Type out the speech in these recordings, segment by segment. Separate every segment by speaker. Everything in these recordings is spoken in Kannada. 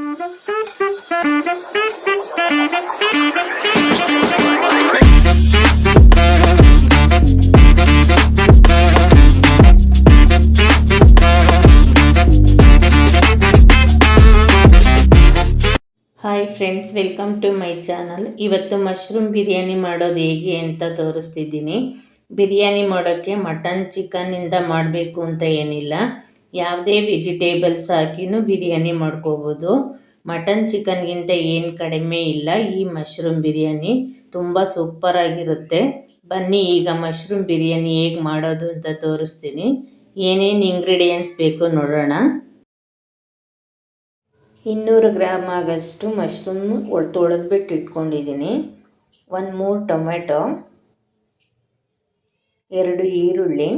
Speaker 1: Hi friends welcome to my channel ಇವತ್ತು ಮಶ್ರೂಮ್ ಬಿರಿಯಾನಿ ಮಾಡೋದು ಹೇಗೆ ಅಂತ ತೋರಿಸ್ತಿದ್ದೀನಿ. ಬಿರಿಯಾನಿ ಮಾಡೋಕ್ಕೆ ಮಟನ್ ಚಿಕನ್ನಿಂದ ಮಾಡಬೇಕು ಅಂತ ಏನಿಲ್ಲ. ಯಾವುದೇ ವೆಜಿಟೇಬಲ್ಸ್ ಹಾಕಿನೂ ಬಿರಿಯಾನಿ ಮಾಡ್ಕೋಬೋದು. ಮಟನ್ ಚಿಕನ್ಗಿಂತ ಏನು ಕಡಿಮೆ ಇಲ್ಲ, ಈ ಮಶ್ರೂಮ್ ಬಿರಿಯಾನಿ ತುಂಬ ಸೂಪರಾಗಿರುತ್ತೆ ಬನ್ನಿ, ಈಗ ಮಶ್ರೂಮ್ ಬಿರಿಯಾನಿ ಹೇಗೆ ಮಾಡೋದು ಅಂತ ತೋರಿಸ್ತೀನಿ. ಏನೇನು ಇಂಗ್ರೀಡಿಯೆಂಟ್ಸ್ ಬೇಕು ನೋಡೋಣ. ಇನ್ನೂರು ಗ್ರಾಮ್ ಆಗಷ್ಟು ಮಶ್ರೂಮ್ ತೊಳೆದ್ಬಿಟ್ಟು ಇಟ್ಕೊಂಡಿದ್ದೀನಿ ಒಂದು ಮೂರು ಟೊಮೆಟೊ, ಎರಡು ಈರುಳ್ಳಿ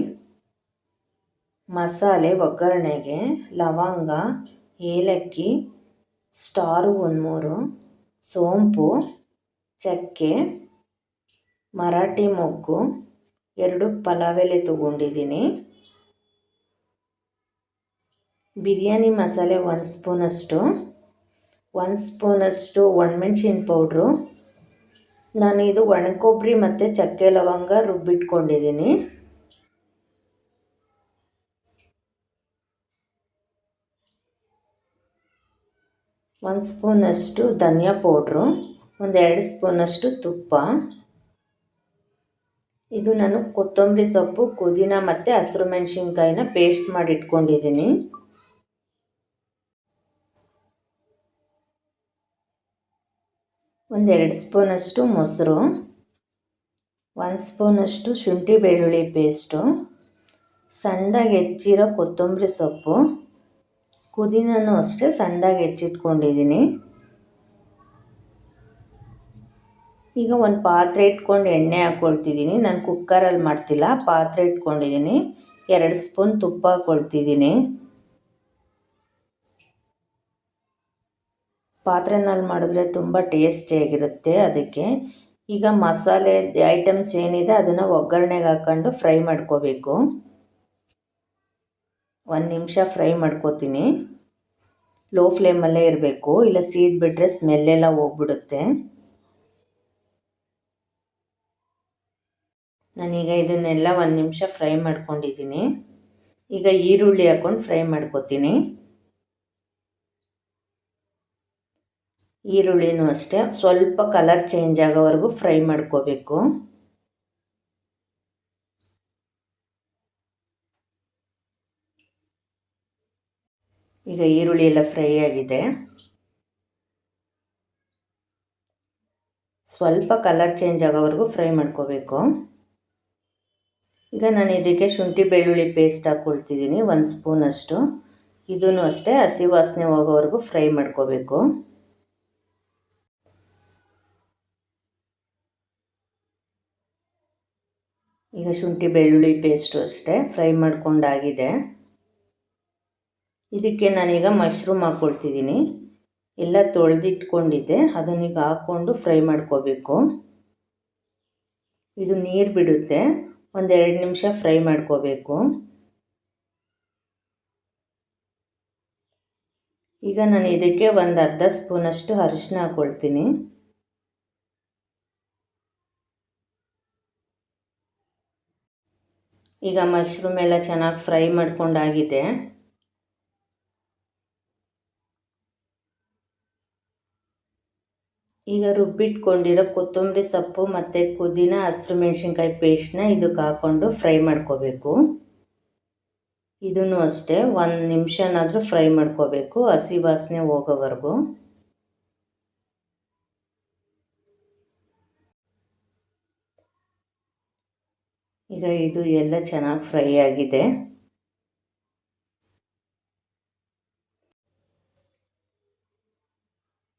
Speaker 1: ಮಸಾಲೆ, ಒಗ್ಗರಣೆಗೆ ಲವಂಗ, ಏಲಕ್ಕಿ, ಸ್ಟಾರು ಒಂದು ಮೂರು ಸೋಂಪು, ಚಕ್ಕೆ, ಮರಾಠಿ ಮೊಗ್ಗು, ಎರಡು ಪಲಾವ್ ಎಲೆ ತೊಗೊಂಡಿದ್ದೀನಿ. ಬಿರಿಯಾನಿ ಮಸಾಲೆ ಒಂದು ಸ್ಪೂನಷ್ಟು ಒಂದು ಸ್ಪೂನಷ್ಟು ಒಣಮೆಣ್ಸಿನ ಪೌಡ್ರು. ನಾನು ಇದು ಒಣಕೊಬ್ಬರಿ ಮತ್ತು ಚಕ್ಕೆ ಲವಂಗ ರುಬ್ಬಿಟ್ಕೊಂಡಿದ್ದೀನಿ. ಒಂದು ಸ್ಪೂನಷ್ಟು ಧನಿಯಾ ಪೌಡ್ರು, ಒಂದು ಎರಡು ಸ್ಪೂನಷ್ಟು ತುಪ್ಪ. ಇದು ನಾನು ಕೊತ್ತಂಬರಿ ಸೊಪ್ಪು, ಪುದೀನ ಮತ್ತು ಹಸಿರು ಮೆಣಸಿನ್ಕಾಯಿನ ಪೇಸ್ಟ್ ಮಾಡಿ ಇಟ್ಕೊಂಡಿದ್ದೀನಿ ಒಂದೆರಡು ಸ್ಪೂನಷ್ಟು ಮೊಸರು, ಒಂದು ಸ್ಪೂನಷ್ಟು ಶುಂಠಿ ಬೆಳ್ಳುಳ್ಳಿ ಪೇಸ್ಟು ಸಣ್ಣದಾಗಿ ಹೆಚ್ಚಿರೋ ಕೊತ್ತಂಬರಿ ಸೊಪ್ಪು. ಪುದೀನೂ ಅಷ್ಟೇ ಸಣ್ಣದಾಗಿ ಹೆಚ್ಚಿಟ್ಕೊಂಡಿದ್ದೀನಿ. ಈಗ ಒಂದು ಪಾತ್ರೆ ಇಟ್ಕೊಂಡು ಎಣ್ಣೆ ಹಾಕ್ಕೊಳ್ತಿದ್ದೀನಿ ನಾನು ಕುಕ್ಕರಲ್ಲಿ ಮಾಡ್ತಿಲ್ಲ, ಪಾತ್ರೆ ಇಟ್ಕೊಂಡಿದ್ದೀನಿ. ಎರಡು ಸ್ಪೂನ್ ತುಪ್ಪ ಹಾಕ್ಕೊಳ್ತಿದ್ದೀನಿ ಪಾತ್ರೆನಲ್ಲಿ ಮಾಡಿದ್ರೆ ತುಂಬ ಟೇಸ್ಟಿಯಾಗಿರುತ್ತೆ ಅದಕ್ಕೆ. ಈಗ ಮಸಾಲೆ ಐಟಮ್ಸ್ ಏನಿದೆ ಅದನ್ನು ಒಗ್ಗರಣೆಗೆ ಹಾಕ್ಕೊಂಡು ಫ್ರೈ ಮಾಡ್ಕೋಬೇಕು. ಒಂದು ನಿಮಿಷ ಫ್ರೈ ಮಾಡ್ಕೋತೀನಿ. ಲೋ ಫ್ಲೇಮಲ್ಲೇ ಇರಬೇಕು. ಇಲ್ಲ ಸೀದ್ಬಿಟ್ರೆ ಸ್ಮೆಲ್ಲೆಲ್ಲ ಹೋಗ್ಬಿಡುತ್ತೆ. ನಾನೀಗ ಇದನ್ನೆಲ್ಲ ಒಂದು ನಿಮಿಷ ಫ್ರೈ ಮಾಡ್ಕೊಂಡಿದ್ದೀನಿ. ಈಗ ಈರುಳ್ಳಿ ಹಾಕ್ಕೊಂಡು ಫ್ರೈ ಮಾಡ್ಕೋತೀನಿ. ಈರುಳ್ಳಿನೂ ಅಷ್ಟೇ. ಸ್ವಲ್ಪ ಕಲರ್ ಚೇಂಜ್ ಆಗೋವರೆಗೂ ಫ್ರೈ ಮಾಡ್ಕೋಬೇಕು. ಈರುಳ್ಳಿ ಎಲ್ಲ ಫ್ರೈ ಆಗಿದೆ. ಸ್ವಲ್ಪ ಕಲರ್ ಚೇಂಜ್ ಆಗೋವರೆಗೂ ಫ್ರೈ ಮಾಡ್ಕೋಬೇಕು. ಈಗ ನಾನು ಇದಕ್ಕೆ ಶುಂಠಿ ಬೆಳ್ಳುಳ್ಳಿ ಪೇಸ್ಟ್ ಹಾಕ್ಕೊಳ್ತಿದ್ದೀನಿ ಒಂದು ಸ್ಪೂನಷ್ಟು ಇದೂ ಅಷ್ಟೇ, ಹಸಿ ವಾಸನೆ ಹೋಗೋವರೆಗೂ ಫ್ರೈ ಮಾಡ್ಕೋಬೇಕು. ಈಗ ಶುಂಠಿ ಬೆಳ್ಳುಳ್ಳಿ ಪೇಸ್ಟು ಅಷ್ಟೇ, ಫ್ರೈ ಮಾಡ್ಕೊಂಡಾಗಿದೆ. ಇದಕ್ಕೆ ನಾನೀಗ ಮಶ್ರೂಮ್ ಹಾಕ್ಕೊಳ್ತಿದ್ದೀನಿ ಎಲ್ಲ ತೊಳೆದಿಟ್ಕೊಂಡಿದ್ದೆ. ಅದನ್ನೀಗ ಹಾಕ್ಕೊಂಡು ಫ್ರೈ ಮಾಡ್ಕೋಬೇಕು. ಇದು ನೀರು ಬಿಡುತ್ತೆ. ಒಂದೆರಡು ನಿಮಿಷ ಫ್ರೈ ಮಾಡ್ಕೋಬೇಕು. ಈಗ ನಾನು ಇದಕ್ಕೆ ಒಂದು ಅರ್ಧ ಸ್ಪೂನಷ್ಟು ಅರಿಶಿನ ಹಾಕ್ಕೊಳ್ತೀನಿ ಈಗ ಮಶ್ರೂಮ್ ಎಲ್ಲ ಚೆನ್ನಾಗಿ ಫ್ರೈ ಮಾಡ್ಕೊಂಡಾಗಿದೆ. ಈಗ ರುಬ್ಬಿಟ್ಕೊಂಡಿರೋ ಕೊತ್ತಂಬರಿ ಸೊಪ್ಪು ಮತ್ತು ಪುದೀನ, ಹಸಿರು ಮೆಣಸಿನ್ಕಾಯಿ ಪೇಸ್ಟ್ನ ಇದಕ್ಕೆ ಹಾಕ್ಕೊಂಡು ಫ್ರೈ ಮಾಡ್ಕೋಬೇಕು. ಇದನ್ನು ಅಷ್ಟೇ ಒಂದು ನಿಮಿಷನಾದರೂ ಫ್ರೈ ಮಾಡ್ಕೋಬೇಕು, ಹಸಿ ವಾಸನೆ ಹೋಗೋವರೆಗೂ. ಈಗ ಇದು ಎಲ್ಲ ಚೆನ್ನಾಗಿ ಫ್ರೈ ಆಗಿದೆ.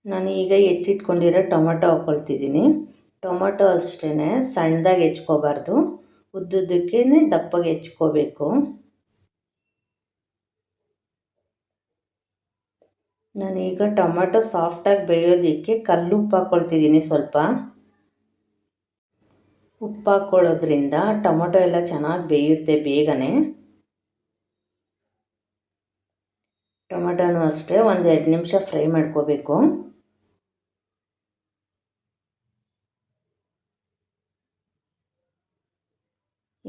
Speaker 1: ನಾನು ಈಗ ಹೆಚ್ಚಿಟ್ಕೊಂಡಿರೋ ಟೊಮೊಟೊ ಹಾಕ್ಕೊಳ್ತಿದ್ದೀನಿ ಟೊಮೊಟೊ ಅಷ್ಟೇ ಸಣ್ಣದಾಗಿ ಹೆಚ್ಕೋಬಾರ್ದು. ಉದ್ದುದ್ದಕ್ಕೇ ದಪ್ಪಗೆ ಹೆಚ್ಕೋಬೇಕು. ನಾನೀಗ ಟೊಮೊಟೊ ಸಾಫ್ಟಾಗಿ ಬೇಯೋದಕ್ಕೆ ಕಲ್ಲುಪ್ಪು ಹಾಕ್ಕೊಳ್ತಿದ್ದೀನಿ ಸ್ವಲ್ಪ. ಉಪ್ಪು ಹಾಕ್ಕೊಳ್ಳೋದ್ರಿಂದ ಟೊಮೊಟೊ ಎಲ್ಲ ಚೆನ್ನಾಗಿ ಬೇಯುತ್ತೆ ಬೇಗನೆ. ಟೊಮೊಟೊನೂ ಅಷ್ಟೇ ಒಂದು ಎರಡು ನಿಮಿಷ ಫ್ರೈ ಮಾಡ್ಕೋಬೇಕು.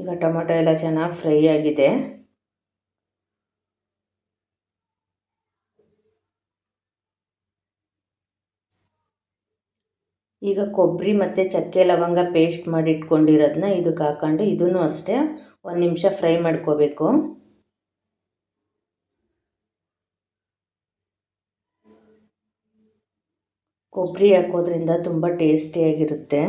Speaker 1: ಈಗ ಟೊಮೆಟೊ ಎಲ್ಲ ಚೆನ್ನಾಗಿ ಫ್ರೈ ಆಗಿದೆ. ಈಗ ಕೊಬ್ಬರಿ ಮತ್ತು ಚಕ್ಕೆ ಲವಂಗ ಪೇಸ್ಟ್ ಮಾಡಿ ಇಟ್ಕೊಂಡಿರೋದನ್ನ ಇದಕ್ಕೆ ಹಾಕ್ಕೊಂಡು ಇದನ್ನು ಅಷ್ಟೇ ಒಂದು ನಿಮಿಷ ಫ್ರೈ ಮಾಡ್ಕೋಬೇಕು. ಕೊಬ್ಬರಿ ಹಾಕೋದ್ರಿಂದ ತುಂಬ ಟೇಸ್ಟಿಯಾಗಿರುತ್ತೆ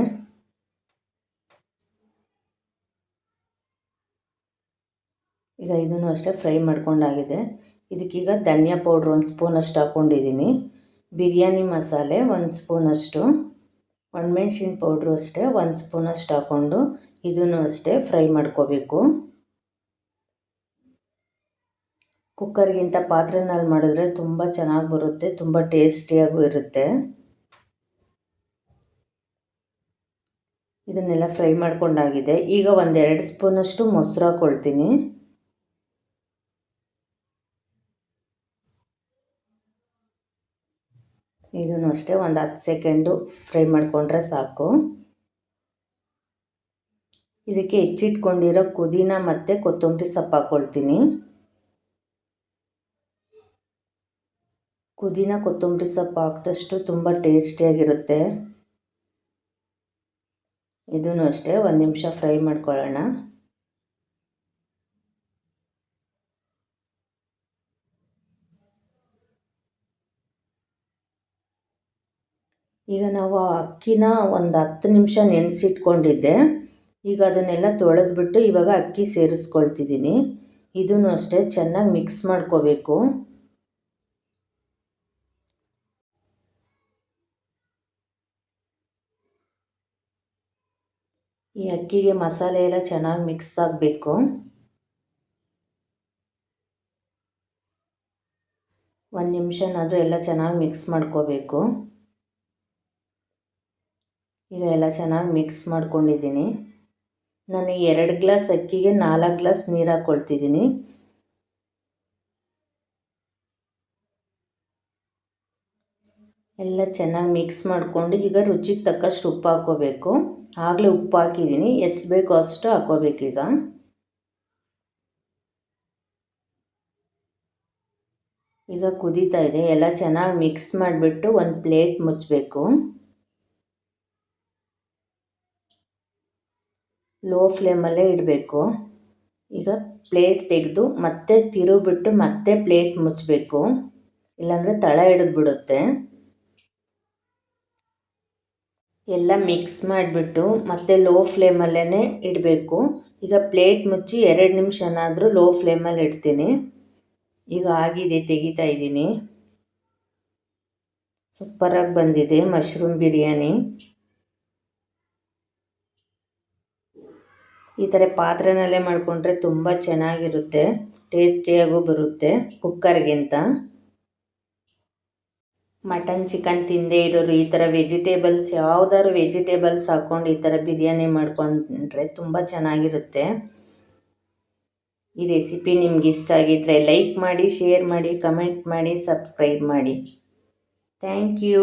Speaker 1: ಈಗ ಇದನ್ನು ಅಷ್ಟೇ ಫ್ರೈ ಮಾಡ್ಕೊಂಡಾಗಿದೆ. ಇದಕ್ಕೀಗ ಧನಿಯಾ ಪೌಡ್ರ್ ಒಂದು ಸ್ಪೂನಷ್ಟು ಹಾಕ್ಕೊಂಡಿದ್ದೀನಿ ಬಿರಿಯಾನಿ ಮಸಾಲೆ ಒಂದು ಸ್ಪೂನಷ್ಟು ಒಣಮೆಣ್ಸಿನ ಪೌಡ್ರು ಅಷ್ಟೇ ಒಂದು ಸ್ಪೂನಷ್ಟು ಹಾಕ್ಕೊಂಡು ಇದನ್ನು ಅಷ್ಟೇ ಫ್ರೈ ಮಾಡ್ಕೋಬೇಕು. ಕುಕ್ಕರ್ಗಿಂತ ಪಾತ್ರೆನಲ್ಲಿ ಮಾಡಿದ್ರೆ ತುಂಬ ಚೆನ್ನಾಗಿ ಬರುತ್ತೆ, ತುಂಬ ಟೇಸ್ಟಿಯಾಗೂ ಇರುತ್ತೆ. ಇದನ್ನೆಲ್ಲ ಫ್ರೈ ಮಾಡ್ಕೊಂಡಾಗಿದೆ. ಈಗ ಒಂದೆರಡು ಸ್ಪೂನಷ್ಟು ಮೊಸರು ಹಾಕ್ಕೊಳ್ತೀನಿ ಇದನ್ನು ಅಷ್ಟೇ ಒಂದು ಹತ್ತು ಸೆಕೆಂಡು ಫ್ರೈ ಮಾಡಿಕೊಂಡ್ರೆ ಸಾಕು. ಇದಕ್ಕೆ ಹೆಚ್ಚಿಟ್ಕೊಂಡಿರೋ ಪುದೀನ ಮತ್ತು ಕೊತ್ತಂಬರಿ ಸೊಪ್ಪು ಹಾಕ್ಕೊಳ್ತೀನಿ ಪುದೀನ, ಕೊತ್ತಂಬರಿ ಸೊಪ್ಪು ಹಾಕಿದಷ್ಟು ತುಂಬ ಟೇಸ್ಟಿಯಾಗಿರುತ್ತೆ. ಇದನ್ನು ಅಷ್ಟೇ ಒಂದು ನಿಮಿಷ ಫ್ರೈ ಮಾಡ್ಕೊಳ್ಳೋಣ. ಈಗ ನಾವು ಅಕ್ಕಿನ ಒಂದು ಹತ್ತು ನಿಮಿಷ ನೆನೆಸಿಟ್ಕೊಂಡಿದ್ದೆ. ಈಗ ಅದನ್ನೆಲ್ಲ ತೊಳೆದ್ಬಿಟ್ಟು ಇವಾಗ ಅಕ್ಕಿ ಸೇರಿಸ್ಕೊಳ್ತಿದ್ದೀನಿ. ಇದನ್ನು ಅಷ್ಟೇ, ಚೆನ್ನಾಗಿ ಮಿಕ್ಸ್ ಮಾಡ್ಕೋಬೇಕು. ಈ ಅಕ್ಕಿಗೆ ಮಸಾಲೆ ಎಲ್ಲ ಚೆನ್ನಾಗಿ ಮಿಕ್ಸ್ ಆಗಬೇಕು. ಒಂದು ನಿಮಿಷನಾದರೂ ಎಲ್ಲ ಚೆನ್ನಾಗಿ ಮಿಕ್ಸ್ ಮಾಡ್ಕೋಬೇಕು. ಈಗ ಎಲ್ಲ ಚೆನ್ನಾಗಿ ಮಿಕ್ಸ್ ಮಾಡ್ಕೊಂಡಿದ್ದೀನಿ. ನಾನು ಎರಡು ಗ್ಲಾಸ್ ಅಕ್ಕಿಗೆ ನಾಲ್ಕು ಗ್ಲಾಸ್ ನೀರು ಹಾಕ್ಕೊಳ್ತಿದ್ದೀನಿ ಎಲ್ಲ ಚೆನ್ನಾಗಿ ಮಿಕ್ಸ್ ಮಾಡಿಕೊಂಡು ಈಗ ರುಚಿಗೆ ತಕ್ಕಷ್ಟು ಉಪ್ಪು ಹಾಕ್ಕೋಬೇಕು ಆಗಲೇ ಉಪ್ಪು ಹಾಕಿದ್ದೀನಿ. ಎಷ್ಟು ಬೇಕೋ ಅಷ್ಟು ಹಾಕ್ಕೋಬೇಕೀಗ ಈಗ. ಕುದೀತಾ ಇದೆ. ಎಲ್ಲ ಚೆನ್ನಾಗಿ ಮಿಕ್ಸ್ ಮಾಡಿಬಿಟ್ಟು ಒಂದು ಪ್ಲೇಟ್ ಮುಚ್ಚಬೇಕು ಲೋ ಫ್ಲೇಮಲ್ಲೇ ಇಡಬೇಕು. ಈಗ ಪ್ಲೇಟ್ ತೆಗೆದು ಮತ್ತೆ ತಿರುಗಿಬಿಟ್ಟು ಮತ್ತೆ ಪ್ಲೇಟ್ ಮುಚ್ಚಬೇಕು ಇಲ್ಲಾಂದರೆ ತಳ ಹಿಡಿದ್ಬಿಡುತ್ತೆ. ಎಲ್ಲ ಮಿಕ್ಸ್ ಮಾಡಿಬಿಟ್ಟು ಮತ್ತೆ ಲೋ ಫ್ಲೇಮಲ್ಲೇ ಇಡಬೇಕು. ಈಗ ಪ್ಲೇಟ್ ಮುಚ್ಚಿ ಎರಡು ನಿಮಿಷನಾದರೂ ಲೋ ಫ್ಲೇಮಲ್ಲಿ ಇಡ್ತೀನಿ. ಈಗ ಆಗಿದೆ, ತೆಗಿತಾ ಇದ್ದೀನಿ. ಸೂಪರಾಗಿ ಬಂದಿದೆ ಮಶ್ರೂಮ್ ಬಿರಿಯಾನಿ. ಈ ಥರ ಪಾತ್ರೆನಲ್ಲೇ ಮಾಡಿಕೊಂಡ್ರೆ ತುಂಬ ಚೆನ್ನಾಗಿರುತ್ತೆ, ಟೇಸ್ಟಿಯಾಗೂ ಬರುತ್ತೆ ಕುಕ್ಕರ್ಗಿಂತ. ಮಟನ್, ಚಿಕನ್ ತಿಂದೇ ಇರೋರು ಈ ಥರ ವೆಜಿಟೇಬಲ್ಸ್, ಯಾವುದಾದ್ರು ವೆಜಿಟೇಬಲ್ಸ್ ಹಾಕ್ಕೊಂಡು ಈ ಥರ ಬಿರಿಯಾನಿ ಮಾಡ್ಕೊಂಡ್ರೆ ತುಂಬ ಚೆನ್ನಾಗಿರುತ್ತೆ. ಈ ರೆಸಿಪಿ ನಿಮ್ಗೆ ಇಷ್ಟ ಆಗಿದ್ದರೆ ಲೈಕ್ ಮಾಡಿ, ಶೇರ್ ಮಾಡಿ, ಕಮೆಂಟ್ ಮಾಡಿ, ಸಬ್ಸ್ಕ್ರೈಬ್ ಮಾಡಿ. Thank you.